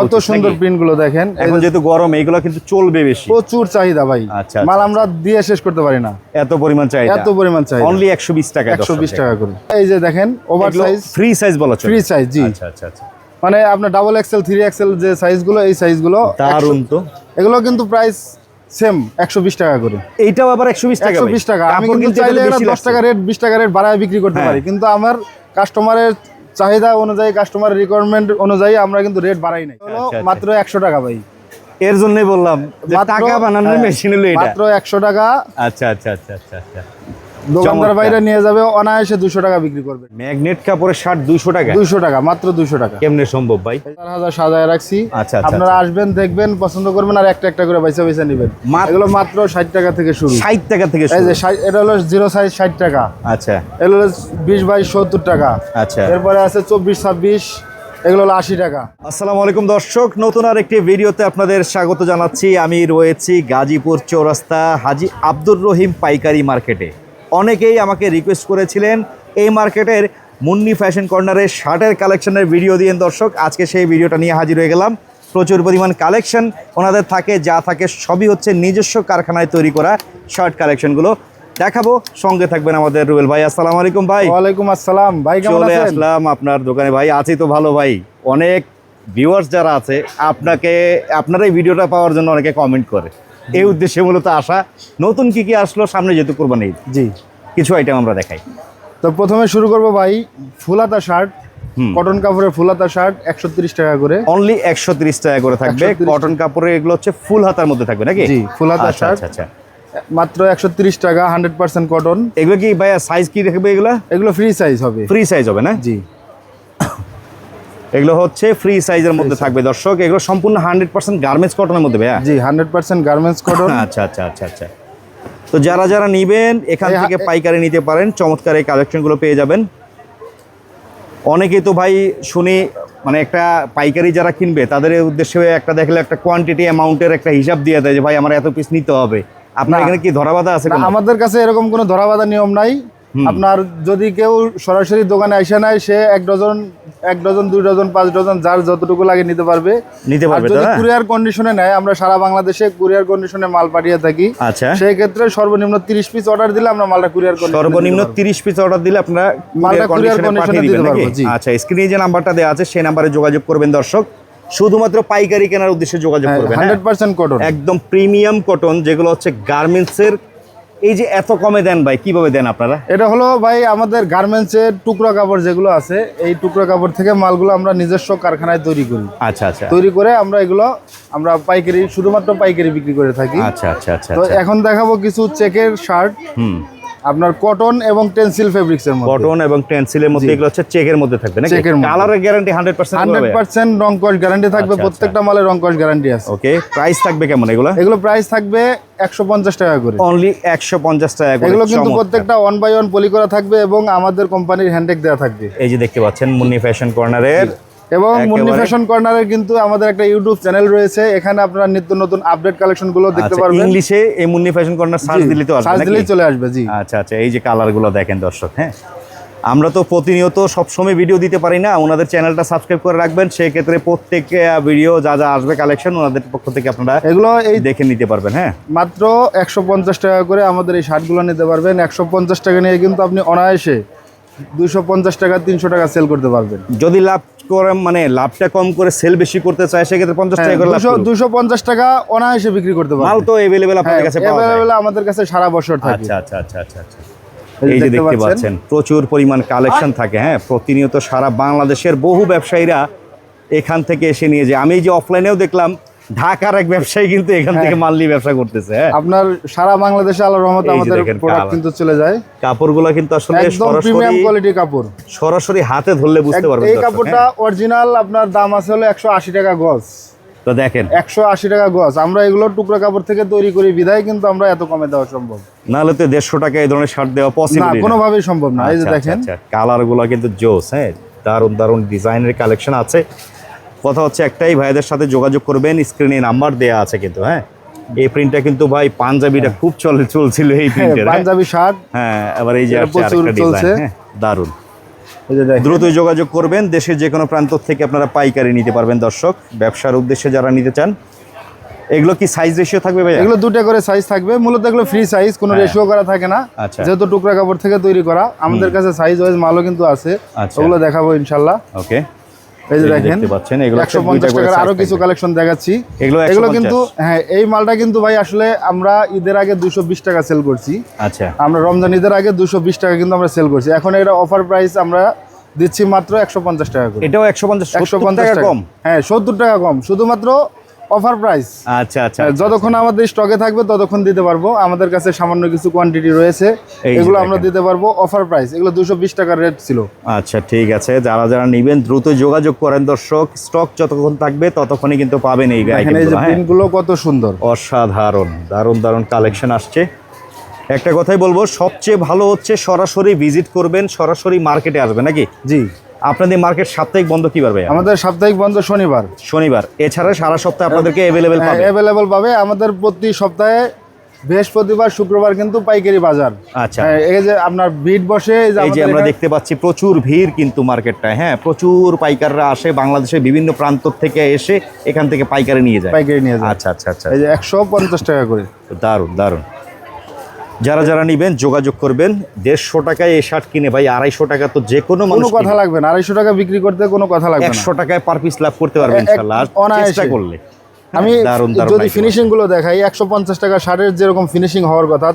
কত সুন্দর প্রিন্টগুলো দেখেন। এখন যেহেতু গরম এইগুলো কিন্তু চলবে বেশি। প্রচুর চাহিদা ভাই। আচ্ছা, মাল আচ্ছা, আমরা দিয়ে শেষ করতে পারি না। এত পরিমাণ চাহিদা। এত পরিমাণ চাহিদা। অনলি একশো বিশ টাকা একশো বিশ টাকা। করে। এই যে দেখেন ওভার সাইজ ফ্রি সাইজ বলা চলে। ফ্রি সাইজ জি। আচ্ছা আচ্ছা আচ্ছা। মানে আপনার ডাবল এক্সেল থ্রি এক্সেল যে সাইজগুলো এই সাইজগুলো দারুণ তো। এগুলো কিন্তু প্রাইস সেম একশো বিশ টাকা করে। এইটাও আবার একশো বিশ টাকা একশো বিশ টাকা। আমি কিন্তু চাইলে দশ টাকা রেট বিশ টাকা রেট বাড়ায় বিক্রি করতে হ্যাঁ। পারি। কিন্তু আমার কাস্টমারের চাহিদা অনুযায়ী কাস্টমার রিকোয়ারমেন্ট অনুযায়ী আমরা কিন্তু রেট বাড়াই নাই। আচ্ছা, আচ্ছা। মাত্র একশো টাকা ভাই। এর জন্যই বললাম টাকা বানানোর হ্যাঁ, মেশিন হলো এটা। মাত্র একশো টাকা। আচ্ছা আচ্ছা আচ্ছা আচ্ছা আচ্ছা। দোকানদার বাইরে নিয়ে যাবে অনায়াসে দুশো টাকা বিক্রি করবে। ম্যাগনেট কাপড়ের শার্ট দুইশো টাকা। দুশো টাকা মাত্র দুশো টাকা। কেমনে সম্ভব ভাই? চার হাজার সাজায় রাখছি। আচ্ছা, আচ্ছা, আপনারা আসবেন দেখবেন পছন্দ করবেন আর একটা একটা করে পয়সা পয়সা নেবেন। এগুলো মাত্র ষাট টাকা থেকে শুরু। ষাট টাকা থেকে এই যে এটা হলো জিরো সাইজ ষাট টাকা। আচ্ছা। এগুলো হলো বিশ বাইশ সত্তর টাকা। আচ্ছা। এরপরে আছে চব্বিশ ছাব্বিশ এগুলো হলো আশি টাকা। আসসালামু আলাইকুম দর্শক নতুন আর একটি ভিডিওতে আপনাদের স্বাগত জানাচ্ছি। আমি রয়েছি গাজীপুর চৌরাস্তা হাজি আব্দুর রহিম পাইকারি মার্কেটে। অনেকেই আমাকে রিকোয়েস্ট করেছিলেন এই মার্কেটের মুন্নি ফ্যাশন কর্নারের শার্টের কালেকশনের ভিডিও দিয়েন দর্শক আজকে সেই ভিডিওটা নিয়ে হাজির হয়ে গেলাম। প্রচুর পরিমাণ কালেকশন ওনাদের থাকে যা থাকে সবই হচ্ছে নিজস্ব কারখানায় তৈরি করা শার্ট কালেকশনগুলো দেখাবো সঙ্গে থাকবেন আমাদের রুবেল ভাই। আসসালামু আলাইকুম ভাই। ওয়ালাইকুম আসসালাম। ভাই চলে আসলাম আপনার দোকানে। ভাই আছি তো ভালো ভাই। অনেক ভিউয়ার্স যারা আছে আপনাকে আপনার এই ভিডিওটা পাওয়ার জন্য অনেকে কমেন্ট করে। এই উদ্দেশ্যে মূলত আসা। নতুন কি কি আসলো সামনে যেহেতু কোরবানি জি। কিছু আইটেম আমরা দেখাই। তো প্রথমে শুরু করব ভাই ফুলাতা শার্ট। কটন কাপড়ের ফুলাতা শার্ট একশো ত্রিশ টাকা করে। অনলি একশো তিরিশ টাকা করে থাকবে। কটন কাপড়ের এগুলো হচ্ছে ফুল হাতার মধ্যে থাকবে নাকি? জি, full হাতা আচ্ছা, shirt। আচ্ছা আচ্ছা। মাত্র একশো তিরিশ টাকা হান্ড্রেড পার্সেন্ট কটন। এগুলো কি ভাইয়া সাইজ কি রাখবে এগুলো? এগুলো ফ্রি সাইজ হবে। ফ্রি সাইজ হবে না? জি। এগুলো হচ্ছে ফ্রি সাইজের মধ্যে থাকবে। দর্শক এগুলো সম্পূর্ণ হান্ড্রেড পার্সেন্ট গার্মেন্টস কটনের মধ্যে ভাইয়া? জি হান্ড্রেড পার্সেন্ট গার্মেন্টস কটন আচ্ছা আচ্ছা আচ্ছা আচ্ছা। তো যারা যারা নিবেন এখান থেকে পাইকারি নিতে পারেন চমৎকার এই কালেকশনগুলো পেয়ে যাবেন। অনেকেই তো ভাই শুনি মানে একটা পাইকারি যারা কিনবে তাদের উদ্দেশ্যে একটা দেখলে একটা কোয়ান্টিটি অ্যামাউন্টের একটা হিসাব দিয়ে দেয় যে ভাই আমার এত পিস নিতে হবে। আপনার এখানে কি ধরাবাধা আছে আমাদের কাছে এরকম কোনো ধরাবাধা নিয়ম নাই। আপনার যদি কেউ সরাসরি দোকানে এসে নেয় সে এক ডজন এক ডজন দুই ডজন পাঁচ ডজন যার যতটুকু লাগে নিতে পারবে। নিতে পারবে যদি? কুরিয়ার কন্ডিশনে নেয় আমরা সারা বাংলাদেশে কুরিয়ার কন্ডিশনে মাল পাঠিয়ে থাকি। আচ্ছা। সেই ক্ষেত্রে সর্বনিম্ন তিরিশ পিস অর্ডার দিলে আমরা মালটা কুরিয়ার সর্বনিম্ন তিরিশ পিস অর্ডার দিলে আপনারা মালটা এ পাঠিয়ে দিতে পারব, জি। আচ্ছা স্ক্রিনে যে নাম্বারটা দেওয়া আছে সেই নাম্বারে যোগাযোগ করবেন দর্শক। শুধুমাত্র পাইকারি কেনার উদ্দেশ্যে যোগাযোগ করবেন হ্যাঁ? হান্ড্রেড পার্সেন্ট কটন একদম প্রিমিয়াম কটন যেগুলো হচ্ছে গার্মেন্টসের এই যে এত কমে দেন ভাই কীভাবে দেন আপনারা? এটা হলো ভাই আমাদের গার্মেন্টসের টুকরা কাপড় যেগুলো আছে এই টুকরো কাপড় থেকে মালগুলো আমরা নিজস্ব কারখানায় তৈরি করি। আচ্ছা আচ্ছা। তৈরি করে আমরা এগুলো আমরা পাইকারি শুধুমাত্র পাইকারি বিক্রি করে থাকি। আচ্ছা আচ্ছা আচ্ছা তো আচ্ছা। এখন দেখাবো কিছু চেকের শার্ট। হুম। আপনার কটন এবং টেন্সিল ফেব্রিক্স এর মধ্যে। কটন এবং টেন্সিলের মধ্যে এগুলো হচ্ছে চেকের মধ্যে থাকবে নাকি? চেকের। কালারের guarantee hundred percent hundred percent রং কস গ্যারান্টি থাকবে আচ্ছা, প্রত্যেকটা মালের রং কস গ্যারান্টি আছে। ওকে প্রাইস থাকবে কেমন এগুলো? এগুলো প্রাইস থাকবে একশো পঞ্চাশ টাকা করে। অনলি একশো পঞ্চাশ টাকা করে এগুলো কিন্তু প্রত্যেকটা ওয়ান বাই ওয়ান পলি করা থাকবে এবং আমাদের কোম্পানির হ্যান্ডেক দেওয়া থাকবে। এই যে দেখতে পাচ্ছেন মুন্নি ফ্যাশন কর্নারের এবং মুন্নি ফ্যাশন কর্নারের কিন্তু আমাদের একটা ইউটিউব চ্যানেল রয়েছে। এখানে আপনারা নিত্য নতুন আপডেট কালেকশনগুলো দেখতে আচ্ছা, পারবেন। ইংলিশে এই মুন্নি ফ্যাশন কর্নার সার্চ দিলে তো আসবে সার্চ? দিলেই চলে আসবে জি। আচ্ছা আচ্ছা এই যে কালারগুলো দেখেন দর্শক হ্যাঁ। আমরা তো প্রতিনিয়ত সবসময় ভিডিও দিতে পারি না ওনাদের চ্যানেলটা সাবস্ক্রাইব করে রাখবেন। সেই ক্ষেত্রে প্রত্যেক ভিডিও যা যা আসবে কালেকশন ওনাদের পক্ষ থেকে আপনারা এগুলো এই দেখে নিতে পারবেন হ্যাঁ। মাত্র একশো পঞ্চাশ টাকা করে আমাদের এই শার্টগুলো নিতে পারবেন। একশো পঞ্চাশ টাকা নিয়ে কিন্তু আপনি অনায়াসে দুশো পঞ্চাশ টাকা তিনশো টাকা সেল করতে পারবেন। যদি লাভ করে মানে লাভটা কম করে সেল বেশি করতে চায় সেক্ষেত্রে পঞ্চাশ টাকা করে দুশো পঞ্চাশ টাকা অনায়াসে বিক্রি করতে মাল পারবেন তো এভেলেবেল আপনাদের কাছে পাওয়া যায়। available আমাদের কাছে সারা বছর থাকে। আচ্ছা আচ্ছা আচ্ছা আচ্ছা আচ্ছা। এই যে দেখতে। পাচ্ছেন। প্রচুর পরিমাণ কালেকশন থাকে হ্যাঁ প্রতিনিয়ত সারা বাংলাদেশের বহু ব্যবসায়ীরা এখান থেকে এসে নিয়ে যায়। আমি যে অফলাইনেও দেখলাম ঢাকার এক ব্যবসায়ী কিন্তু এখান থেকে মাল নিয়ে ব্যবসা করতেছে হ্যাঁ। আপনার সারা বাংলাদেশে আল্লাহ রহমত আমাদের প্রোডাক্ট কিন্তু চলে যায়। কাপড়গুলো কিন্তু আসলে একদম প্রিমিয়াম কোয়ালিটি কাপড়। সরাসরি হাতে ধরলে বুঝতে পারবেন এই কাপড়টা হ্যাঁ? অরিজিনাল আপনার দাম আছে হলো একশো আশি টাকা গজ। তো দেখেন। একশো আশি টাকা গজ। আমরা এগুলো টুকরা কাপড় থেকে তৈরি করি বিধায় কিন্তু আমরা এত কমে দেওয়া সম্ভব। নাহলে তো দেড়শো টাকা এই ধরনের শার্ট দেওয়া পসিবল না কোনোভাবেই সম্ভব না। এই যে দেখেন। কালারগুলো কিন্তু জোস হ্যাঁ। দারুণ দারুণ ডিজাইনের কালেকশন আছে। কথা হচ্ছে একটাই ভাইদের সাথে যোগাযোগ করবেন স্ক্রিনে নাম্বার দেয়া আছে কিন্তু হ্যাঁ? এই প্রিন্টটা কিন্তু ভাই পাঞ্জাবিটা খুব চলে চলছিল এই হ্যাঁ, প্রিন্টের পাঞ্জাবি শার্ট। হ্যাঁ এবার এই যে চলছে। হ্যাঁ? দারুণ। দেখেন। দ্রুতই যোগাযোগ করবেন দেশের যে কোনো প্রান্ত থেকে আপনারা পাইকারি নিতে পারবেন দর্শক। ব্যবসার উদ্দেশ্যে যারা নিতে চান এগুলো কি সাইজ রেশিও থাকবে ভাই এগুলো দুটো করে সাইজ থাকবে মূলত এগুলো ফ্রি সাইজ কোনো হ্যাঁ। রেশিও করা থাকে না। আচ্ছা। যেহেতু টুকরা কাপড় থেকে তৈরি করা আমাদের কাছে সাইজ ওয়াইজ মালও কিন্তু আছে। আচ্ছা। ওগুলো দেখাবো ইনশাল্লাহ। ওকে। এই যে দেখেন পাচ্ছেন, এগুলো টাকার আরও কিছু কালেকশন দেখাচ্ছি। এগুলো এগুলো কিন্তু হ্যাঁ এই মালটা কিন্তু ভাই আসলে আমরা ঈদের আগে দুশো বিশ টাকা সেল করছি। আচ্ছা। আমরা রমজান ঈদের আগে দুশো বিশ টাকা কিন্তু আমরা সেল করছি। এখন এটা অফার প্রাইস আমরা দিচ্ছি মাত্র একশো পঞ্চাশ টাকা করে। এটাও একশো পঞ্চাশ একশো পঞ্চাশ টাকা টাকা। কম। হ্যাঁ সত্তর টাকা কম। শুধুমাত্র অফার প্রাইস। আচ্ছা আচ্ছা যতক্ষণ আমাদের স্টকে থাকবে ততক্ষণ দিতে পারব। আমাদের কাছে সামান্য কিছু কোয়ান্টিটি রয়েছে। এগুলো আমরা দিতে পারব অফার প্রাইস। এগুলো দুশো বিশ টাকার রেট ছিল। আচ্ছা ঠিক আছে। যারা যারা নিবেন দ্রুত যোগাযোগ করেন দর্শক। স্টক যতক্ষণ থাকবে ততক্ষণই কিন্তু পাবেন এই দেখেন এই যে আইটেমগুলো হ্যাঁ? কত সুন্দর। অসাধারণ দারুণ দারুণ কালেকশন আসছে। একটা কথাই বলব সবচেয়ে ভালো হচ্ছে সরাসরি ভিজিট করবেন সরাসরি মার্কেটে আসবেন নাকি? জি। আপনাদের মার্কেট সাপ্তাহিক বন্ধ কি পারবে আমাদের সাপ্তাহিক বন্ধ শনিবার। শনিবার। এছাড়া সারা সপ্তাহে আপনাদেরকে অ্যাভেলেবেল পাবে? অ্যাভেলেবল পাবে। আমাদের প্রতি সপ্তাহে বৃহস্পতিবার শুক্রবার কিন্তু পাইকারি বাজার। আচ্ছা। হ্যাঁ, এই যে আপনার ভিড় বসে এই যে আমরা দেখতে পাচ্ছি প্রচুর ভিড় কিন্তু মার্কেটটায় হ্যাঁ প্রচুর পাইকাররা আসে বাংলাদেশের বিভিন্ন প্রান্ত থেকে এসে এখান থেকে পাইকারি নিয়ে যায়। পাইকারি নিয়ে যায়। আচ্ছা আচ্ছা আচ্ছা। এই যে একশো পঞ্চাশ টাকা করে। দারুণ দারুণ। যারা যারা নিবেন যোগাযোগ করবেন। দেড়শো টাকায় এই শার্ট কিনে ভাই আড়াইশো টাকা তো যে কোনো কোনো মানুষ কথা লাগবে না। আড়াইশো টাকা বিক্রি করতে কোনো কথা লাগবে না। একশো টাকায় পার পিস লাভ করতে পারবেন ইনশাল্লাহ চেষ্টা করলে। আমি দারুণ দারুণ যদি ফিনিশিংগুলো। দেখাই একশো পঞ্চাশ টাকা শার্টের যেরকম ফিনিশিং হওয়ার কথা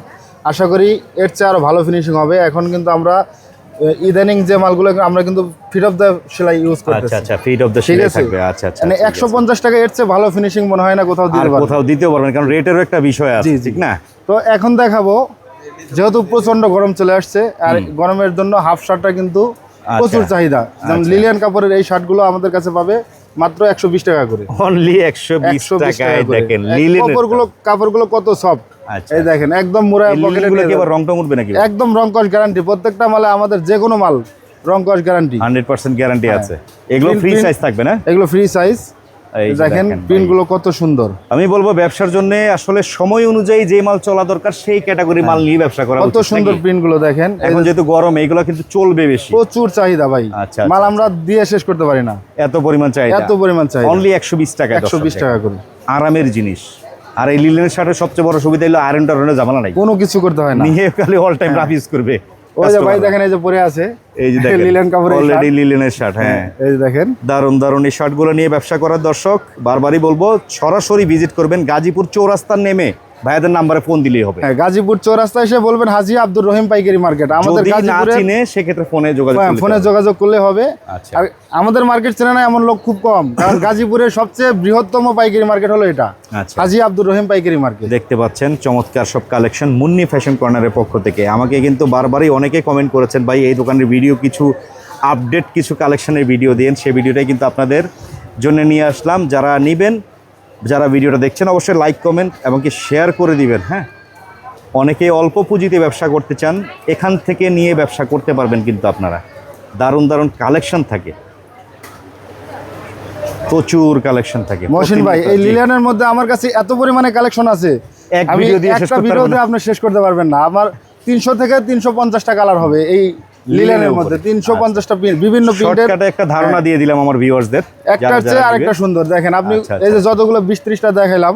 আশা করি এর চেয়ে আরও ভালো ফিনিশিং হবে। এখন কিন্তু আমরা ইদানিং যে মালগুলো আমরা কিন্তু ফিট অফ দ্য সেলাই ইউজ আচ্ছা করতেছি। আচ্ছা ফিট অফ দ্য আছে? থাকবে আচ্ছা আচ্ছা মানে ঠিক একশো আছে। পঞ্চাশ টাকা এর চেয়ে ভালো ফিনিশিং মনে হয় না কোথাও দিতে পারবে। কোথাও পারবেন কারণ রেটেরও একটা বিষয় আছে। ঠিক না? তো এখন দেখাবো যেহেতু প্রচণ্ড গরম চলে আসছে আর গরমের জন্য হাফ শার্টটা কিন্তু প্রচুর চাহিদা। যেমন আচ্ছা। লিলিয়ান কাপড়ের এই শার্টগুলো আমাদের কাছে পাবে মাত্র একশো বিশ টাকা করে। অনলি একশো বিশ টাকায় টাকা দেখেন লিলেনের কাপড়গুলো কাপড়গুলো কত সফট আচ্ছা এই দেখেন একদম মুড়া পকেটে কি আবার রং টং উঠবে নাকি? একদম রং কস গ্যারান্টি প্রত্যেকটা মালে আমাদের যে কোনো মাল রং কস গ্যারান্টি হান্ড্রেড পার্সেন্ট গ্যারান্টি আছে। এগুলো ফ্রি সাইজ থাকবে না? এগুলো ফ্রি সাইজ দেখেন দেখেন প্রিন্টগুলো কত সুন্দর। আমি বলব ব্যবসার জন্য আসলে সময় অনুযায়ী যে মাল চলা দরকার সেই ক্যাটাগরি মাল নিয়ে ব্যবসা করা। কত সুন্দর? প্রিন্টগুলো দেখেন। এখন যেহেতু গরম এইগুলো কিন্তু চলবে বেশি। প্রচুর চাহিদা ভাই। আচ্ছা, মাল আচ্ছা, আমরা দিয়ে শেষ করতে পারি না। এত পরিমাণ চাহিদা। এত পরিমাণ চাহিদা। অনলি একশো বিশ টাকা একশো বিশ টাকা। করে। আরামের জিনিস। আর এই লিলেনের শার্টের সবচেয়ে বড় সুবিধা হলো আয়রন টারনের জামালা নাই। কোনো কিছু করতে হয় না। নিয়ে খালি অল টাইম রাফ ইউজ করবে। ওই যে ভাই দেখেন এই যে পরে আছে। এই যে দেখেন লিলেন কাপড়ের অলরেডি লিলেনের শার্ট হ্যাঁ। এই যে দেখেন। দারুণ দারুণ এই শার্টগুলো নিয়ে ব্যবসা করার দর্শক বারবারই বলব সরাসরি ভিজিট করবেন গাজীপুর চৌরাস্তার নেমে। ভাইয়াদের নাম্বারে ফোন দিলেই হবে। হ্যাঁ গাজীপুর চৌরাস্তা এসে বলবেন হাজি আব্দুর রহিম পাইকারি মার্কেট। আমাদের গাজীপুরে চিনে সেক্ষেত্রে ফোনে যোগাযোগ হ্যাঁ, ফোনে যোগাযোগ করলে হবে। আচ্ছা। আর আমাদের মার্কেট চেনে না এমন লোক খুব কম। কারণ গাজীপুরের সবচেয়ে বৃহত্তম পাইকারি মার্কেট হলো এটা। আচ্ছা। হাজি আব্দুর রহিম পাইকারি মার্কেট। দেখতে পাচ্ছেন চমৎকার সব কালেকশন মুন্নি ফ্যাশন কর্নারের পক্ষ থেকে। আমাকে কিন্তু বারবারই অনেকে কমেন্ট করেছেন ভাই এই দোকানের ভিডিও কিছু আপডেট কিছু কালেকশনের ভিডিও দিন। সেই ভিডিওটাই কিন্তু আপনাদের জন্য নিয়ে আসলাম। যারা নেবেন যারা ভিডিওটা দেখছেন অবশ্যই লাইক কমেন্ট এবং কি শেয়ার করে দিবেন হ্যাঁ? অনেকে অল্প পুঁজিতে ব্যবসা করতে চান এখান থেকে নিয়ে ব্যবসা করতে পারবেন কিন্তু আপনারা। দারুণ দারুণ কালেকশন থাকে। প্রচুর কালেকশন থাকে। মহসিন ভাই এই। লিলিয়ানের মধ্যে আমার কাছে এত পরিমাণে কালেকশন আছে। এক ভিডিও দিয়ে শেষ করতে পারবেন না। আমার তিনশো থেকে তিনশো পঞ্চাশটা কালার হবে। এই মধ্যে তিনশো পঞ্চাশটা প্রিন্ট বিভিন্ন প্রিন্টের শর্টকাটে একটা ধারণা দিয়ে দিলাম আমার ভিউয়ার্সদের একটার চেয়ে আরেকটা সুন্দর দেখেন আপনি আচ্ছা, এই যে আচ্ছা। যতগুলো বিশ ত্রিশটা দেখাইলাম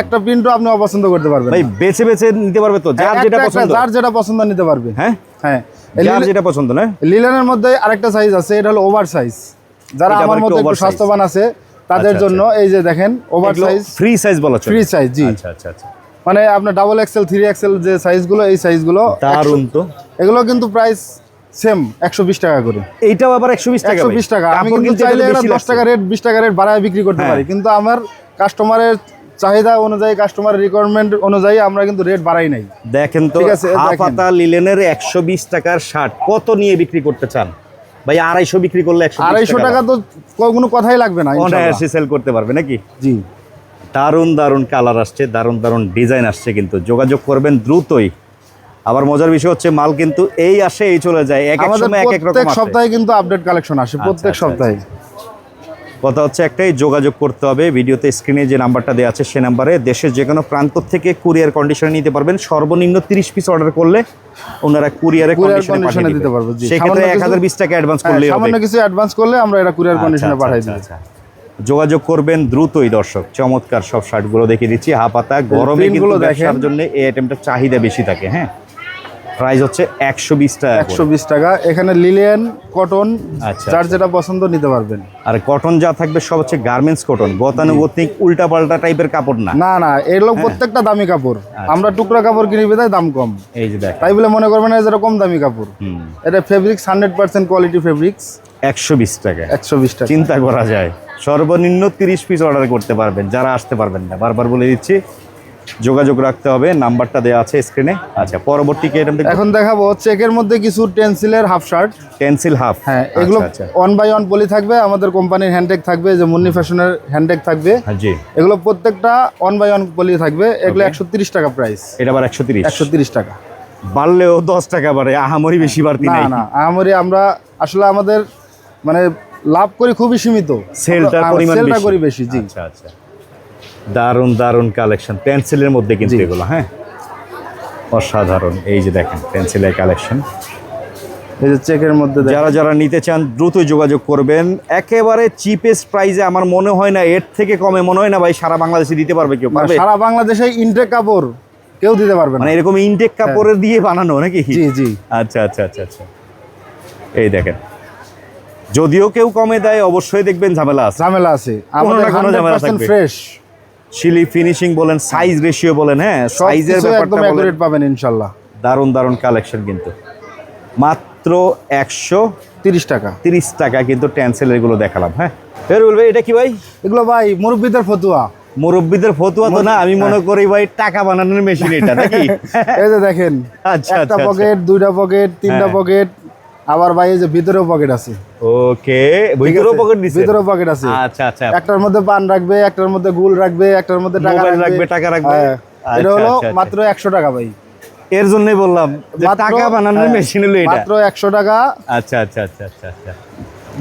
একটা প্রিন্টও আপনি অপছন্দ করতে পারবেন ভাই বেছে বেছে নিতে পারবে তো যার যেটা পছন্দ। যার যেটা পছন্দ নিতে পারবে। হ্যাঁ? হ্যাঁ। যার যেটা পছন্দ না? লিলেনের মধ্যে আরেকটা সাইজ আছে এটা হলো ওভার সাইজ যারা আমার মধ্যে একটু স্বাস্থ্যবান আছে তাদের আচ্ছা, জন্য এই যে দেখেন ওভার সাইজ ফ্রি সাইজ বলা চলে। ফ্রি সাইজ জি। আচ্ছা আচ্ছা আচ্ছা। মানে আপনার ডাবল এক্সেল থ্রি এক্সেল যে সাইজগুলো এই সাইজগুলো দারুণ তো। এগুলো কিন্তু প্রাইস সেম একশো বিশ টাকা করে। এইটাও আবার একশো বিশ টাকা একশো ভাই। বিশ টাকা। আমি কিন্তু চাইলে বেশি এটা দশ লাগছে। টাকা রেট বিশ টাকা রেট বাড়ায় বিক্রি করতে হ্যাঁ। পারি। কিন্তু আমার কাস্টমারের চাহিদা অনুযায়ী কাস্টমারের রিকোয়ারমেন্ট অনুযায়ী আমরা কিন্তু রেট বাড়াই নাই। দেখেন তো ঠিক আছে, হাফ লিলেনের একশো বিশ টাকার শার্ট কত নিয়ে বিক্রি করতে চান? ভাই আড়াইশো বিক্রি করলে একশো আড়াইশো টাকা তো কোনো কথাই লাগবে না। অনায়াসে সেল করতে পারবে নাকি? জি। দারুণ দারুণ কালার আসছে দারুণ দারুণ ডিজাইন আসছে কিন্তু। যোগাযোগ করবেন দ্রুতই। আবার মজার বিষয় হচ্ছে মাল কিন্তু এই আসে এই চলে যায় এক এক সময় এক এক রকম প্রত্যেক সপ্তাহে কিন্তু আপডেট কালেকশন আসে প্রত্যেক আচ্ছা, সপ্তাহে। কথা হচ্ছে একটাই যোগাযোগ করতে হবে। ভিডিওতে স্ক্রিনে যে নাম্বারটা দেওয়া আছে সে নাম্বারে দেশের যে কোনো প্রান্ত থেকে কুরিয়ার কন্ডিশনে নিতে পারবেন। সর্বনিম্ন তিরিশ পিস অর্ডার করলে ওনারা কুরিয়ারে কন্ডিশনে দিতে পারব, সেক্ষেত্রে এক হাজার বিশ টাকা অ্যাডভান্স করলে হবে। সামান্য কিছু অ্যাডভান্স করলে আমরা এটা কুরিয়ার কন্ডিশনে আচ্ছা, পাঠাই আচ্ছা, দিই। আচ্ছা। যোগাযোগ করবেন দ্রুতই দর্শক। চমৎকার সব শার্টগুলো দেখিয়ে দিচ্ছি। হাপাতা গরমে কিন্তু ব্যবসার জন্য এই আইটেমটা চাহিদা বেশি থাকে হ্যাঁ। প্রাইস হচ্ছে একশো বিশ টাকা। একশো বিশ টাকা। এখানে লিলিয়ান কটন আচ্ছা, যার যেটা পছন্দ নিতে পারবেন। আর কটন যা থাকবে সব হচ্ছে গার্মেন্টস কটন গতানুগতিক উল্টা পাল্টা টাইপের কাপড় না। না না এগুলো প্রত্যেকটা দামি কাপড়। আমরা টুকরা কাপড় কিনি বিদায় দাম কম। এই যে দেখ তাই বলে মনে করবেন না যেটা কম দামি কাপড়। এটা fabrics hundred percent quality fabrics একশো বিশ টাকা। একশো বিশ টাকা। চিন্তা করা যায়। সর্বনিম্ন তিরিশ পিস অর্ডার করতে পারবেন যারা আসতে পারবেন না। বারবার বলে দিচ্ছি যোগাযোগ রাখতে হবে নাম্বারটা দেওয়া আছে স্ক্রিনে আচ্ছা পরবর্তী এখন দেখাবো চেকের মধ্যে কিছু টেন্সিলের হাফ শার্ট পেন্সিল হাফ হ্যাঁ এগুলো ওয়ান বাই ওয়ান পলি থাকবে আমাদের কোম্পানির হ্যান্ডটেক থাকবে যে মুন্নি ফ্যাশনের হ্যান্ডটেক থাকবে। হ্যাঁ, জি। এগুলো প্রত্যেকটা ওয়ান বাই ওয়ান পলি থাকবে এগুলো একশো তিরিশ টাকা প্রাইস এটা আবার একশো তিরিশ? একশো তিরিশ টাকা। বাড়লেও দশ টাকা বাড়ে আহামরি বেশি বাড়তি না নাই। না আমারই আমরা আসলে আমাদের মানে লাভ করি খুবই সীমিত। সেলটা করি বেশি জি। আচ্ছা আচ্ছা। দারুণ দারুণ কালেকশন পেন্সিলের মধ্যে কিন্তু এগুলো হ্যাঁ? অসাধারণ। এই যে দেখেন পেন্সিলের কালেকশন এই যে চেকের মধ্যে যারা যারা নিতে চান দ্রুত যোগাযোগ করবেন। একেবারে চিপেস্ট প্রাইসে আমার মনে হয় না এর থেকে কমে মনে হয় না ভাই সারা বাংলাদেশে দিতে পারবে কেউ মানে পারবে? সারা বাংলাদেশে ইনটেক কাপড় কেউ দিতে পারবে না। মানে এরকম ইনটেক কাপড়ের দিয়ে বানানো নাকি? জি জি। আচ্ছা আচ্ছা আচ্ছা আচ্ছা। এই দেখেন। যদিও কেউ কমে দেয় অবশ্যই দেখবেন ঝামেলা আছে। ঝামেলা আছে। আমাদের না কোনো ঝামেলা। ফ্রেশ শিলি ফিনিশিং বলেন সাইজ রেশিও বলেন হ্যাঁ সাইজের ব্যাপারটা বলেন। অ্যাকুরেট পাবেন ইনশাল্লাহ। দারুণ দারুণ কালেকশন কিন্তু। মাত্র একশো তিরিশ টাকা। তিরিশ টাকা কিন্তু ট্যান্সেলেরগুলো দেখালাম হ্যাঁ। এর বলবে এটা কি ভাই? এগুলো ভাই মুরব্বীদের ফতুয়া। মুরব্বীদের ফতুয়া তো না আমি মনে করি ভাই টাকা বানানোর মেশিন এটা নাকি? এই যে দেখেন আচ্ছা, একটা আচ্ছা, পকেট দুইটা পকেট তিনটা হ্যাঁ। পকেট আবার ভাই এই যে ভিতরেও পকেট আছে। ওকে ভিতরেও পকেট দিছে ভিতরেও পকেট আছে। আচ্ছা আচ্ছা। একটার মধ্যে পান রাখবে একটার মধ্যে গুল রাখবে একটার মধ্যে টাকা রাখবে, টাকা রাখবে। হ্যাঁ। আচ্ছা, এটা হলো আচ্ছা, আচ্ছা। মাত্র একশো টাকা ভাই। এর জন্যই বললাম যে টাকা বানানোর হ্যাঁ, মেশিন হলো এটা। মাত্র একশো টাকা। আচ্ছা আচ্ছা আচ্ছা আচ্ছা আচ্ছা।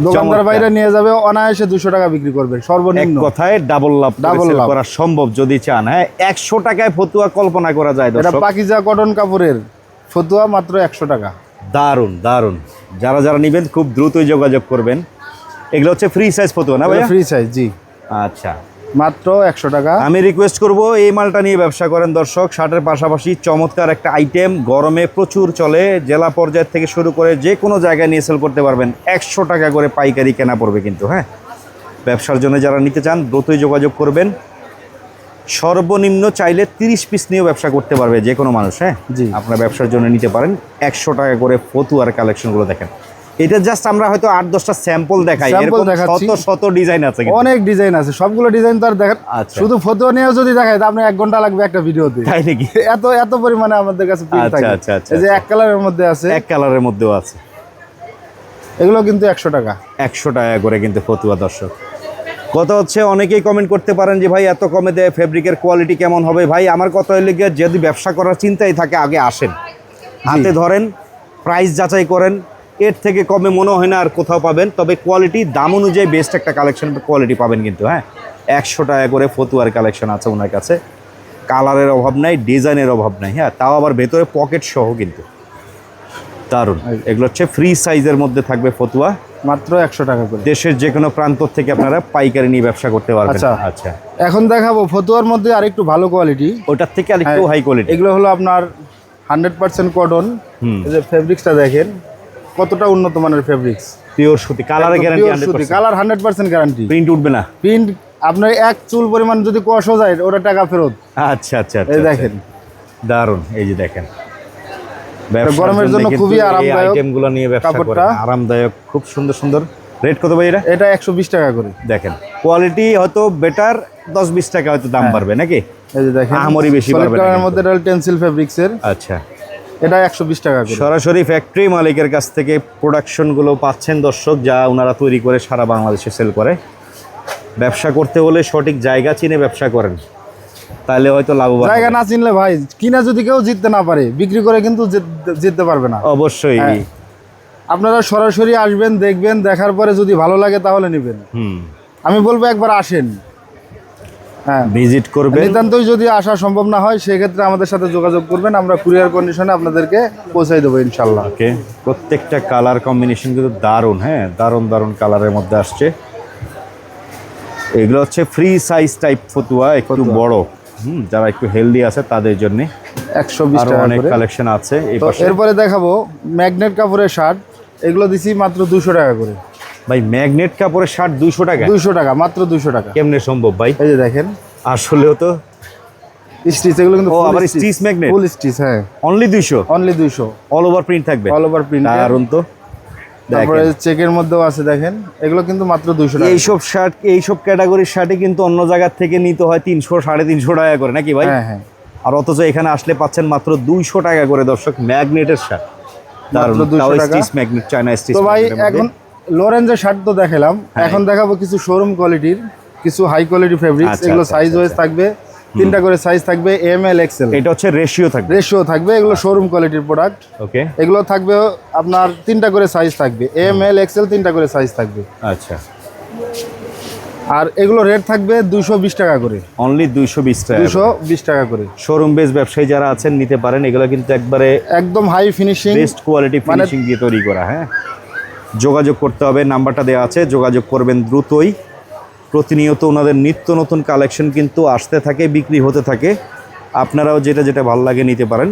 দোকানদার বাইরে নিয়ে যাবে অনায়াসে দুশো টাকা বিক্রি করবে এক সর্বনিম্ন কথায় ডাবল লাভ ডাবল লাভ লাভ। করা সম্ভব যদি চান হ্যাঁ? একশো টাকায় ফতুয়া কল্পনা করা যায় এটা পাকিজা কটন কাপড়ের ফতুয়া মাত্র একশো টাকা। দারুণ দারুণ যারা যারা নেবেন খুব দ্রুতই যোগাযোগ করবেন। এগুলো হচ্ছে ফ্রি সাইজ ফতুয়া না ভাই ফ্রি সাইজ জি। আচ্ছা। মাত্র একশো টাকা। আমি রিকোয়েস্ট করব এই মালটা নিয়ে ব্যবসা করেন দর্শক শার্টের পাশাপাশি চমৎকার একটা আইটেম গরমে প্রচুর চলে জেলা পর্যায় থেকে শুরু করে যে কোনো জায়গায় নিয়ে সেল করতে পারবেন। একশো টাকা করে পাইকারি কেনা পড়বে কিন্তু হ্যাঁ? ব্যবসার জন্য যারা নিতে চান দ্রুতই যোগাযোগ করবেন। সর্বনিম্ন চাইলে তিরিশ পিস নিয়েও ব্যবসা করতে পারবে যে কোনো মানুষ হ্যাঁ? জি। আপনার ব্যবসার জন্য নিতে পারেন। একশো টাকা করে ফতুয়ার কালেকশনগুলো দেখেন। এটা জাস্ট আমরা হয়তো আট দশটা স্যাম্পল দেখাই। এরকম শত শত ডিজাইন আছে অনেক ডিজাইন আছে। সবগুলো ডিজাইন তো আর দেখেন। আচ্ছা। শুধু ফতুয়া নিয়েও যদি দেখায় তা আপনি এক ঘণ্টা লাগবে একটা ভিডিওতে। তাই নাকি? এত এত পরিমাণে আমাদের কাছে আচ্ছা, আচ্ছা, আচ্ছা, যে। এক কালারের মধ্যে আছে। এক কালারের মধ্যেও আছে। এগুলো কিন্তু একশো টাকা। একশো টাকা করে কিন্তু ফতুয়া দর্শক। কথা হচ্ছে অনেকেই কমেন্ট করতে পারেন যে ভাই এত কমে দেয় ফেব্রিকের কোয়ালিটি কেমন হবে? ভাই আমার কথা হইলে গিয়ে যদি ব্যবসা করার চিন্তাই থাকে আগে আসেন। হাতে ধরেন প্রাইস যাচাই করেন এর থেকে কমে মনে হয় না আর কোথাও পাবেন তবে কোয়ালিটি দাম অনুযায়ী বেস্ট একটা কালেকশন কোয়ালিটি পাবেন কিন্তু হ্যাঁ? একশো টাকা করে ফতুয়ার কালেকশন আছে ওনার কাছে। কালারের অভাব নাই ডিজাইনের অভাব নাই হ্যাঁ? তাও আবার ভেতরে পকেট সহ কিন্তু। দারুণ। এগুলো হচ্ছে ফ্রি সাইজের মধ্যে থাকবে ফতুয়া। মাত্র একশো টাকা করে। দেশের যে কোনো প্রান্ত থেকে আপনারা পাইকারি নিয়ে ব্যবসা করতে পারবেন। আচ্ছা। আচ্ছা। এখন দেখাবো ফতুয়ার মধ্যে আরেকটু ভালো কোয়ালিটি ওটার থেকে আরেকটু হাই কোয়ালিটি এগুলো হলো আপনার হান্ড্রেড পার্সেন্ট কটন। যে ফেব্রিক্সটা দেখেন কতটা উন্নত মানের ফেব্রিক্স পিওর সুতি কালারের guarantee colour hundred percent guarantee print উঠবে না। প্রিন্ট আপনার এক চুল পরিমাণ যদি কষও যায় ওটা টাকা ফেরত। আচ্ছা আচ্ছা আচ্ছা এই আচ্ছা। দেখেন। দারুণ এই যে দেখেন। গরমের জন্য খুবই আরামদায়ক আইটেমগুলো নিয়ে ব্যবসা। করেন আরামদায়ক খুব সুন্দর সুন্দর। রেট কত ভাই এটা? এটা একশো বিশ টাকা করে। দেখেন কোয়ালিটি হয়তো বেটার দশ বিশ টাকা হয়তো দাম বাড়বে নাকি? এই যে দেখেন আহামরি বেশি না এর। মধ্যে এটা টেন্সিল ফেব্রিক্সের আচ্ছা। এটা একশো বিশ টাকা করে। সরাসরি ফ্যাক্টরি মালিকের কাছ থেকে প্রোডাকশনগুলো পাচ্ছেন দর্শক যা ওনারা তৈরি করে সারা বাংলাদেশে সেল করে। ব্যবসা করতে হলে সঠিক জায়গা চিনে ব্যবসা করেন। তাহলে হয়তো লাভবান জায়গা না চিনলে ভাই কিনা যদি কেউ জিততে না পারে বিক্রি করে কিন্তু জিত- জিততে পারবে না। অবশ্যই। হ্যাঁ। আপনারা সরাসরি আসবেন দেখবেন দেখার পরে যদি ভালো লাগে তাহলে নেবেন। হুম। আমি বলব একবার আসেন। হ্যাঁ। ভিজিট করবেন। নিতান্তই যদি আসা সম্ভব না হয় সেক্ষেত্রে আমাদের সাথে যোগাযোগ করবেন আমরা কুরিয়ার কন্ডিশনে আপনাদেরকে পৌঁছাই দেবো ইনশাল্লাহ। ওকে। প্রত্যেকটা কালার কম্বিনেশন কিন্তু দারুণ হ্যাঁ দারুণ দারুণ কালারের মধ্যে আসছে। এগুলো হচ্ছে ফ্রি সাইজ টাইপ ফতুয়া একটু বড়। হুম যারা একটু হেলদি আছে তাদের জন্য একশো বিশ অনেক কালেকশন আছে এরপরে দেখাবো ম্যাগনেট কাপড়ের শার্ট এগুলো দিছি মাত্র দুশো টাকা করে। ভাই ম্যাগনেট কাপড়ের শার্ট দুইশো টাকা? দুইশো টাকা মাত্র দুইশো টাকা। কেমনে সম্ভব ভাই? এই যে দেখেন। আসলেও তো স্টিচ এগুলো কিন্তু আবার stitch magnet? ফুল স্টিচ হ্যাঁ। অনলি দুইশো? অনলি দুইশো। অল ওভার প্রিন্ট থাকবে? অল ওভার প্রিন্ট দারুণ তো। তারপরে। চেকের মধ্যেও আছে দেখেন। এগুলো কিন্তু মাত্র দুইশো টাকা। এইসব শার্ট এইসব ক্যাটাগরির শার্টে কিন্তু অন্য জায়গার থেকে নিতে হয় তিনশো সাড়ে তিনশো টাকা করে নাকি ভাই? হ্যাঁ হ্যাঁ। আর অথচ এখানে আসলে পাচ্ছেন মাত্র দুইশো টাকা করে দর্শক ম্যাগনেটের শার্ট দারুণ। 200 তাও টাকা। স্টিচ ম্যাগনেট চায়না স্টিচ তো ভাই এখন শার্ট তো দেখালাম। এখন দেখাবো কিছু শোরুম কোয়ালিটির কিছু হাই কোয়ালিটি ফেব্রিক্স আচ্ছা, এগুলো আচ্ছা, সাইজ আচ্ছা, ওয়াইজ থাকবে। তিনটা করে সাইজ থাকবে এম এল এক্সেল এটা হচ্ছে রেশিও থাকবে। রেশিও থাকবে এগুলো শোরুম কোয়ালিটির প্রোডাক্ট ওকে এগুলো থাকবে আপনার তিনটা করে সাইজ থাকবে। এম এল এক্সেল তিনটা করে সাইজ থাকবে। আচ্ছা। আর এগুলো রেট থাকবে দুশো বিশ টাকা করে। অনলি দুইশো বিশ টাকা দুশো বিশ টাকা করে। শোরুম বেস ব্যবসায়ী যারা আছেন নিতে পারেন। এগুলো কিন্তু একবারে একদম high finishing best quality finishing দিয়ে তৈরি করা হ্যাঁ। যোগাযোগ করতে হবে নাম্বারটা দেওয়া আছে যোগাযোগ করবেন দ্রুতই। প্রতিনিয়ত ওনাদের নিত্য নতুন কালেকশন কিন্তু আসতে থাকে বিক্রি হতে থাকে। আপনারাও যেটা যেটা ভালো লাগে নিতে পারেন।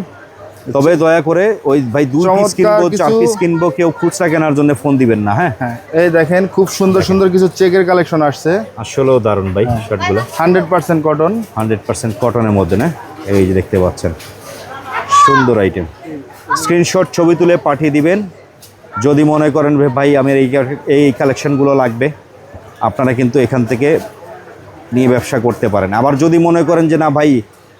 তবে দয়া করে ওই ভাই দু পিস কিনবো চার পিস কিনবো কেউ খুচরা কেনার জন্য ফোন দিবেন না হ্যাঁ? হ্যাঁ এই দেখেন খুব সুন্দর সুন্দর কিছু চেকের কালেকশন আসছে। আসলেও দারুণ ভাই শার্টগুলো hundred percent cotton hundred percent কটনের মধ্যে না? এই যে দেখতে পাচ্ছেন। সুন্দর আইটেম স্ক্রিনশট ছবি তুলে পাঠিয়ে দিবেন। যদি মনে করেন ভাই আমার এই এই কালেকশনগুলো লাগবে। আপনারা কিন্তু এখান থেকে নিয়ে ব্যবসা করতে পারেন। আবার যদি মনে করেন যে না ভাই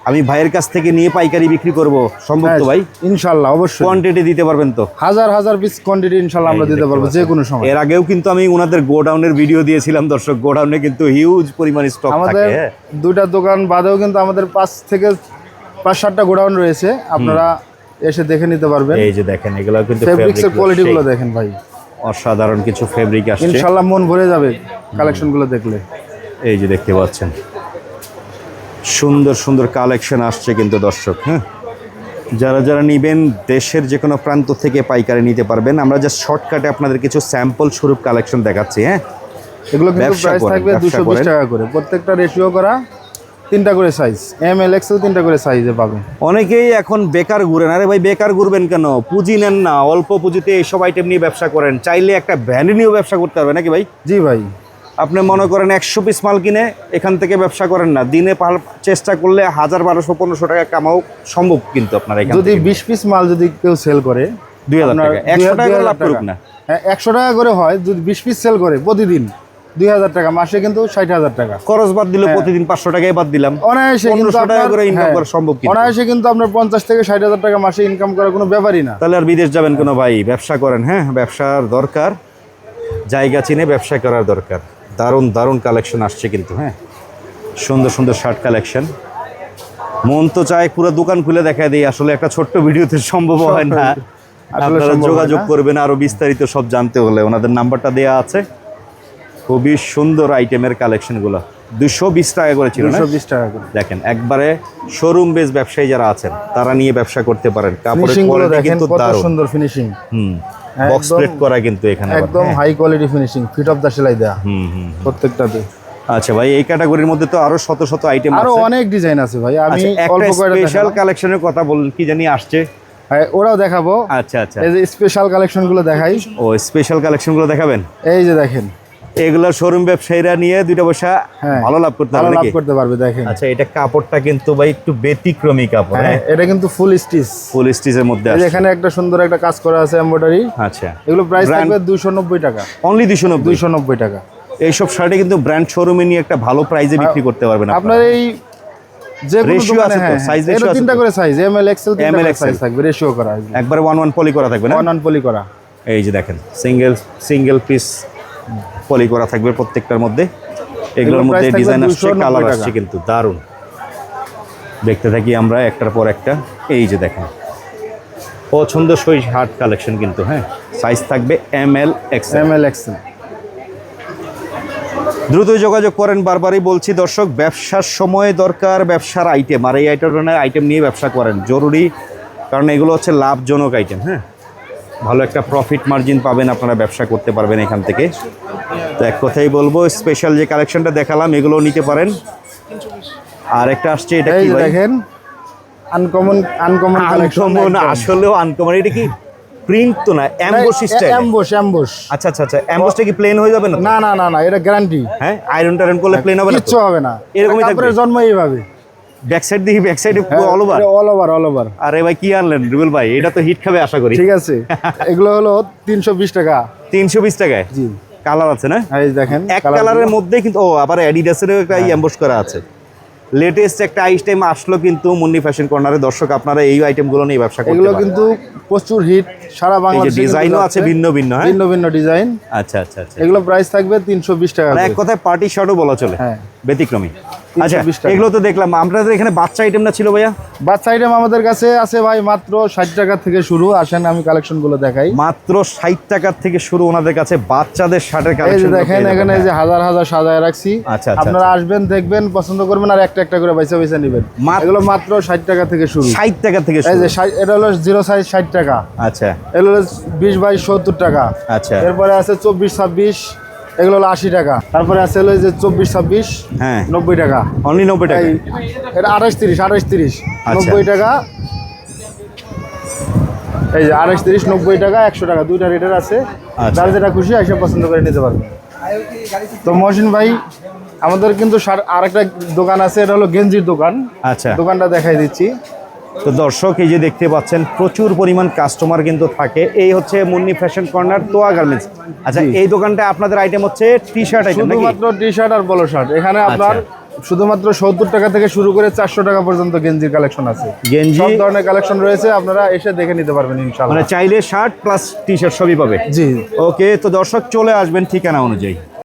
আমি ভাইয়ের কাছ থেকে নিয়ে পাইকারি বিক্রি করব সম্ভব তো ভাই? ইনশাল্লাহ অবশ্যই। কোয়ান্টিটি দিতে পারবেন তো। হাজার হাজার পিস কোয়ান্টিটি ইনশাল্লাহ আমরা দিতে পারব যে কোনো সময়। এর আগেও কিন্তু আমি ওনাদের গোডাউনের ভিডিও দিয়েছিলাম দর্শক। গোডাউনে কিন্তু হিউজ পরিমাণ স্টক আমাদের থাকে হ্যাঁ। দুইটা দোকান বাদেও কিন্তু আমাদের পাঁচ থেকে পাঁচ সাতটা গোডাউন রয়েছে। আপনারা এসে দেখে নিতে পারবেন। এই যে দেখেন এগুলো কিন্তু ফেব্রিক্স এর fabric কোয়ালিটি গুলো দেখেন ভাই। অসাধারণ কিছু ফেব্রিক আসছে। ইনশাল্লাহ মন ভরে যাবে কালেকশনগুলো দেখলে। এই যে দেখতে পাচ্ছেন। সুন্দর সুন্দর কালেকশন আসছে কিন্তু দর্শক হ্যাঁ? যারা যারা নিবেন দেশের যে কোনো প্রান্ত থেকে পাইকারি নিতে পারবেন আমরা জাস্ট শর্টকাটে আপনাদের কিছু স্যাম্পল স্বরূপ কালেকশন দেখাচ্ছি হ্যাঁ? এগুলো কিন্তু ব্যবসা প্রাইস থাকবে দুশো। টাকা করে। প্রত্যেকটা রেশিও করা তিনটা করে সাইজ এম এল এক্সেল তিনটা করে সাইজে পাবেন। অনেকেই এখন বেকার ঘুরেন। আরে ভাই বেকার ঘুরবেন কেন? পুঁজি নেন না অল্প পুঁজিতে এইসব আইটেম নিয়ে ব্যবসা করেন। চাইলে একটা ভ্যালি নিয়েও ব্যবসা করতে পারবে নাকি ভাই? জি ভাই। আপনি মনে করেন একশো পিস মাল কিনে এখান থেকে ব্যবসা করেন না। দিনে চেষ্টা করলে হাজার বারোশো পনেরোশো টাকা কামাও সম্ভব কিন্তু আপনার এখান যদি বিশ পিস মাল যদি কেউ সেল করে দুই হাজার টাকা। একশো দুই টাকা করে লাভ করুক না। হ্যাঁ একশো টাকা করে হয় যদি বিশ পিস সেল করে প্রতিদিন দুই হাজার টাকা মাসে কিন্তু ষাট হাজার টাকা। খরচ বাদ দিলে প্রতিদিন পাঁচশো টাকায় বাদ দিলাম। অনায়াসে 1500 টাকা করে income হ্যাঁ, করা সম্ভব অনায়াসে কিন্তু আপনার পঞ্চাশ থেকে ষাট হাজার টাকা মাসে ইনকাম করার কোনো ব্যাপারই না। তাহলে আর বিদেশ যাবেন কোনো ভাই? ব্যবসা করেন হ্যাঁ? ব্যবসার দরকার জায়গা চিনে ব্যবসা করার দরকার। দারুণ দারুণ কালেকশন আসছে কিন্তু হ্যাঁ? সুন্দর সুন্দর শার্ট কালেকশন মন তো চায় পুরো দোকান খুলে দেখা দিই আসলে একটা ছোট্ট ভিডিওতে সম্ভব হয় না। আপনারা যোগাযোগ করবেন আরও বিস্তারিত সব জানতে হলে। ওনাদের নাম্বারটা দেওয়া আছে। খুবই সুন্দর আইটেমের কালেকশনগুলো দুশো বিশ টাকা করে ছিল দুশো বিশ টাকা করে। দেখেন একবারে শোরুম বেস ব্যবসায়ী যারা আছেন তারা নিয়ে ব্যবসা করতে পারেন। কাপড়ের কোয়ালিটি কিন্তু দারুণ। সুন্দর ফিনিশিং হুম বক্স প্লেট করা কিন্তু এখানে একদম। High quality finishing fit of the সেলাই দেয়া। হুম হুম প্রত্যেকটাতে। আচ্ছা ভাই এই ক্যাটাগরির মধ্যে তো আরও শত শত আইটেম আরও অনেক ডিজাইন আছে ভাই। আমি আচ্ছা, অল্প কয়টা স্পেশাল কালেকশনের কথা বললেন কি জানি আসছে। হ্যাঁ, ওরাও দেখাবো। আচ্ছা আচ্ছা। এই যে স্পেশাল কালেকশনগুলো দেখাই। ও স্পেশাল কালেকশনগুলো দেখাবেন? এই যে দেখেন। এগুলো শোরুম ব্যবসায়ীরা নিয়ে দুইটা পয়সা হ্যাঁ। ভালো লাভ করতে পারবে লাভ করতে পারবে দেখেন। আচ্ছা এটা কাপড়টা কিন্তু ভাই একটু ব্যতিক্রমী কাপড় হ্যাঁ হ্যাঁ? এটা কিন্তু ফুল স্টিচ ফুল স্টিচের মধ্যে আছে এখানে একটা সুন্দর একটা কাজ করা আছে এমব্রয়ডারি আচ্ছা। এগুলো প্রাইস থাকবে দুইশো নব্বই টাকা। অনলি দুশো নব্বই? দুইশো নব্বই টাকা। এইসব শার্টে কিন্তু ব্র্যান্ড শোরুমে নিয়ে একটা ভালো প্রাইজে বিক্রি করতে পারবেন আপনার। এই যে আছে তো? হ্যাঁ Size হ্যাঁ, আছে তিনটা করে সাইজ এম এল এক্সেল তিনটা ML, করে সাইজ থাকবে রেশিও করা একবারে ওয়ান ওয়ান পলি করা থাকবে না? ওয়ান অন পলি করা। এই যে দেখেন সিঙ্গেল সিঙ্গেল পিস পলি করা থাকবে প্রত্যেকটার মধ্যে। এগুলোর মধ্যে ডিজাইন আসছে কালার আসছে কিন্তু দারুণ। দেখতে থাকি আমরা একটার পর একটা। এই যে দেখেন পছন্দসই হার্ট কালেকশন কিন্তু হ্যাঁ? সাইজ থাকবে M L X M L XL দ্রুত যোগাযোগ করেন বারবারই বলছি দর্শক ব্যবসার সময় দরকার ব্যবসার আইটেম আর এই আইটেমের আইটেম নিয়ে ব্যবসা করেন জরুরি। কারণ এগুলো হচ্ছে লাভজনক আইটেম হ্যাঁ? ভালো একটা প্রফিট মার্জিন পাবেন আপনারা ব্যবসা করতে পারবেন এখান থেকে। তো এক কথাই বলব স্পেশাল যে কালেকশনটা দেখালাম এগুলো নিতে পারেন। আর একটা আসছে এটা কি দেখেন আনকমন আনকমন আনকমন আসলেও আনকমন এটা কি প্রিন্ট তো না অ্যাম্বোস স্টাইল অ্যাম্বুশ অ্যাম্বুশ আচ্ছা আচ্ছা আচ্ছা কি প্লেন হয়ে যাবে না না না না এটা গ্যারান্টি হ্যাঁ আয়রন টায়রন করলে প্লেন হবে না কিচ্ছু হবে না। এরকমই থাকবে? জন্ম এইভাবে। ব্যাক সাইড দেখি ব্যাক সাইডে all over all over all over আরে ভাই কি আনলেন রুবেল ভাই? এটা তো হিট খাবে আশা করি। ঠিক আছে। এগুলো হলো তিনশো বিশ টাকা। তিনশো বিশ টাকায়? জি। কালার আছে না? এই দেখেন এক কালারের মধ্যে কিন্তু ও আবার অ্যাডিডাসের একটা এম্বোস করা আছে। লেটেস্ট একটা আইস টাইম আসলো কিন্তু মুন্নি ফ্যাশন কর্নারে দর্শক আপনারা এই আইটেমগুলো নিয়ে ব্যবসা করতে এগুলো কিন্তু প্রচুর হিট সারা বাংলাদেশে ডিজাইনও আছে ভিন্ন ভিন্ন হ্যাঁ? ভিন্ন ভিন্ন ডিজাইন আচ্ছা আচ্ছা আচ্ছা। এগুলো প্রাইস থাকবে তিনশো বিশ টাকা মানে এক কথায় পার্টি শার্টও বলা চলে। হ্যাঁ। ব্যতিক্রমী। আচ্ছা এগুলো তো দেখলাম। আপনাদের এখানে বাচ্চা আইটেম না ছিল ভাইয়া? বাচ্চা আইটেম আমাদের কাছে আছে ভাই মাত্র ষাট টাকা থেকে শুরু। আসেন আমি কালেকশনগুলো দেখাই। মাত্র ষাট টাকার থেকে শুরু ওনাদের কাছে বাচ্চাদের শার্টের কালেকশন দেখেন এখানে যে হাজার হাজার সাজায় রাখছি। আচ্ছা, আচ্ছা, আপনারা আসবেন দেখবেন পছন্দ করবেন আর একটা একটা করে বাইসা বাইসা নেবেন। এগুলো মাত্র ষাট টাকা থেকে শুরু। ষাট টাকা থেকে এই যে এটা হলো জিরো সাইজ ষাট টাকা। আচ্ছা। এগুলো বিশ বাইশ সত্তর টাকা। আচ্ছা। এরপরে আছে চব্বিশ ছাব্বিশ। এগুলো হলো আশি টাকা। তারপরে আছে হলো যে চব্বিশ ছাব্বিশ হ্যাঁ। নব্বই টাকা। অনলি নব্বই টাকা? এটা আঠাশ তিরিশ আঠাশ তিরিশ আচ্ছা। নব্বই টাকা। এই যে আঠাশ তিরিশ নব্বই টাকা একশো টাকা দুইটা রেটের আছে। আচ্ছা। যার যেটা খুশি এসে পছন্দ করে নিতে পারবে। তো মহসিন ভাই আমাদের কিন্তু সার- আরেকটা দোকান আছে এটা হলো গেঞ্জির দোকান। আচ্ছা। দোকানটা দেখাই দিচ্ছি। তো দর্শক এই যে দেখতে পাচ্ছেন প্রচুর পরিমাণ কাস্টমার কিন্তু থাকে। এই হচ্ছে Munni fashion corner Toya garments আচ্ছা এই দোকানটা আপনাদের আইটেম হচ্ছে টি শার্ট আইটেম শুধুমাত্র টি শার্ট আর বলো শার্ট এখানে আপনার শুধুমাত্র সত্তর টাকা থেকে শুরু করে চারশো টাকা পর্যন্ত গেঞ্জির কালেকশন আছে। গেঞ্জি? সব ধরনের কালেকশন রয়েছে আপনারা এসে দেখে নিতে পারবেন ইনশাল্লাহ মানে চাইলে শার্ট প্লাস টি শার্ট সবই পাবে? জি। ওকে তো দর্শক চলে আসবেন ঠিকানা অনুযায়ী।